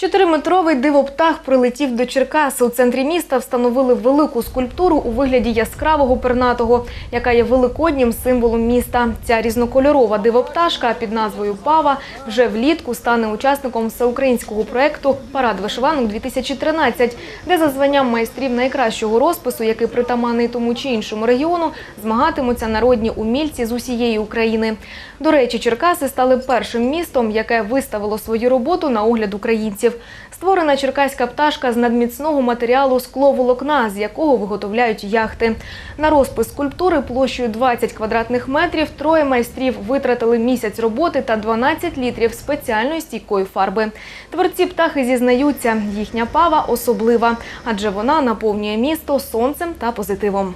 Чотириметровий дивоптах прилетів до Черкас. У центрі міста встановили велику скульптуру у вигляді яскравого пернатого, яка є великоднім символом міста. Ця різнокольорова дивопташка під назвою Пава вже влітку стане учасником всеукраїнського проєкту Парад вишиванок 2013, де за званням майстрів найкращого розпису, який притаманний тому чи іншому регіону, змагатимуться народні умільці з усієї України. До речі, Черкаси стали першим містом, яке виставило свою роботу на огляд українців. Створена черкаська пташка з надміцного матеріалу скловолокна, з якого виготовляють яхти. На розпис скульптури площею 20 квадратних метрів троє майстрів витратили місяць роботи та 12 літрів спеціальної стійкої фарби. Творці птахи зізнаються, їхня пава особлива, адже вона наповнює місто сонцем та позитивом.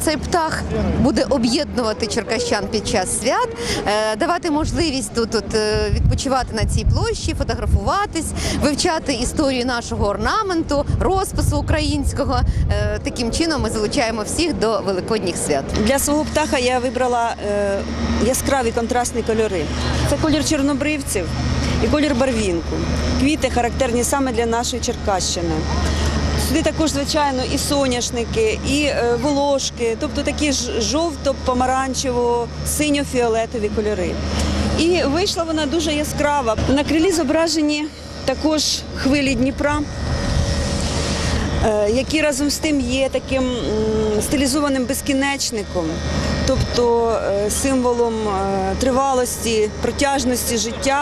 Цей птах буде об'єднувати черкащан під час свят, е, давати можливість тут, тут е, відпочивати на цій площі, фотографуватись, вивчати історію нашого орнаменту, розпису українського. Е, Таким чином ми залучаємо всіх до великодніх свят. Для свого птаха я вибрала яскраві контрастні кольори. Це колір чорнобривців і колір барвінку. Квіти характерні саме для нашої Черкащини. Сюди також, звичайно, і соняшники, і е, волошки, тобто такі ж жовто-помаранчево, синьо-фіолетові кольори. І вийшла вона дуже яскрава. На крилі зображені також хвилі Дніпра. Е, які разом з тим є таким стилізованим безкінечником, тобто е, символом тривалості, протяжності життя.